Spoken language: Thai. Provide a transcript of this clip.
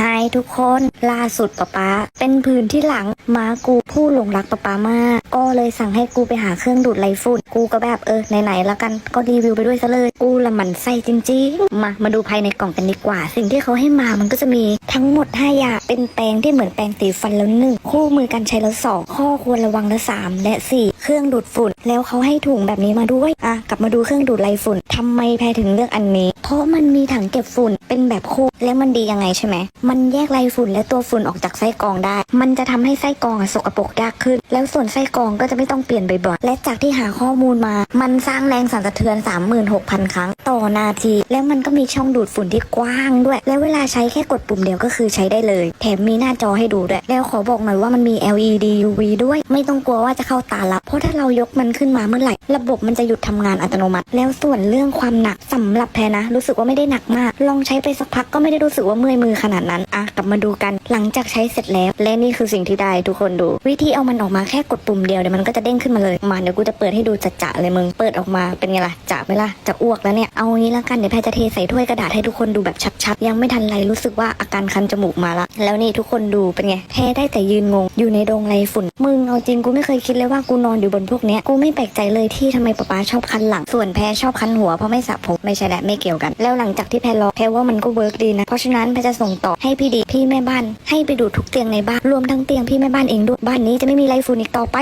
ไฮทุกคนล่าสุดป๊าป๊าเป็นพื้นที่หลังมากูผู้หลงรักป๊าป๊ามากก็เลยสั่งให้กูไปหาเครื่องดูดไรฝุ่นกูก็แบบเออไหนๆแล้วกันก็รีวิวไปด้วยซะเลยกูละหมันไส้จริงๆมามาดูภายในกล่องกันดีกว่า สิ่งที่เขาให้มามันก็จะมีทั้งหมด5อย่างเป็นแปรงที่เหมือนแปรงสีฟันแล้วหนึ่งคู่มือการใช้แล้วสองข้อควรระวังแล้วสามและสี่เครื่องดูดฝุ่น แล้วเขาให้ถุงแบบนี้มาด้วยอะกลับมาดูเครื่องดูดไรฝุ่นทำไมแพรถึงเลือกอันนี้ เพราะมันมีถังเก็บฝุ่นเป็นแบบคู่ แล้วมันดียังไงใช่ไหม มันแยกไรฝุ่นและตัวฝุ่นออกจากไส้กรองได้ มันจะทำให้ไส้กรองสกปรกยากขึ้น แล้วส่วนไส้กรองก็จะไม่ต้องเปลี่ยนบ่อยๆ และจากที่หาข้อมูลมา มันสร้างแรงสั่นสะเทือน 36,000 ครั้งต่อนาที แล้วมันก็มีช่องดูดฝุ่นที่กว้างด้วย แล้วเวลาใช้แค่กดปุ่มเดียวก็คือใช้ได้เลย แถมมีหน้าจอให้ดูด้วย แล้วขอบอกหน่อยว่ามันมี LED UV ด้วย ไม่ต้องกลัวว่าจะเข้าตาลับ เพราะถ้าเรายกมันขึ้นมาเมื่อไหร่ ระบบมันจะหยุดทำงานอัตโนมัติ แล้วส่วนเรื่องความหนักสำหรับแพรนะ รู้สึกว่าไม่ได้หนักมาก ลองใช้ไปสักพักก็ไม่ได้รู้สึกว่าเมื่อยมือขนาดนั้นอะกลับมาดูกันหลังจากใช้เสร็จแล้ว และนี่คือสิ่งที่ได้ทุกคนดู วิธีเอามันออกมาแค่กดปุ่มเดียวเดี๋ยวมันก็จะเด้งขึ้นมาเลยมาเดี๋ยวกูจะเปิดให้ดูจะๆเลยมึงเปิดออกมาเป็นไงล่ะจะไหมล่ะจะอ้วกแล้วเนี่ยเอางี้ละกันเดี๋ยวแพรจะเทใส่ถ้วยกระดาษให้ทุกคนดูแบบชัดๆยังไม่ทันไรรู้สึกว่าอาการคันจมูกมาละแล้วนี่ทุกคนดูเป็นไงแพรได้แต่ยืนงง อยู่ในดงไรฝุ่น มึงเอาจริงกูไม่เคยคิดเลยว่ากูนอนอยู่บนพวกเนี้ยกูไม่แปลกใจเลยที่ทำไมป๊าป๊าชอบคันหลังส่วนแพชอบคันหัวเพราะไม่สระผมไม่ใช่แหละไม่เกี่ยวกัน แล้วหลังจากที่แพรลองแพว่ามันก็เวิร์กดีนะ เพราะฉะนั้นแพรจะส่งต่อให้พี่ดีพี่แม่บ้าน ให้ไปดูทุกเตียงในบ้านรวมทั้งเตียงพี่แม่บ้านเองด้วยบ้านนี้จะไม่มีไรฝุ่นอีกต่อไป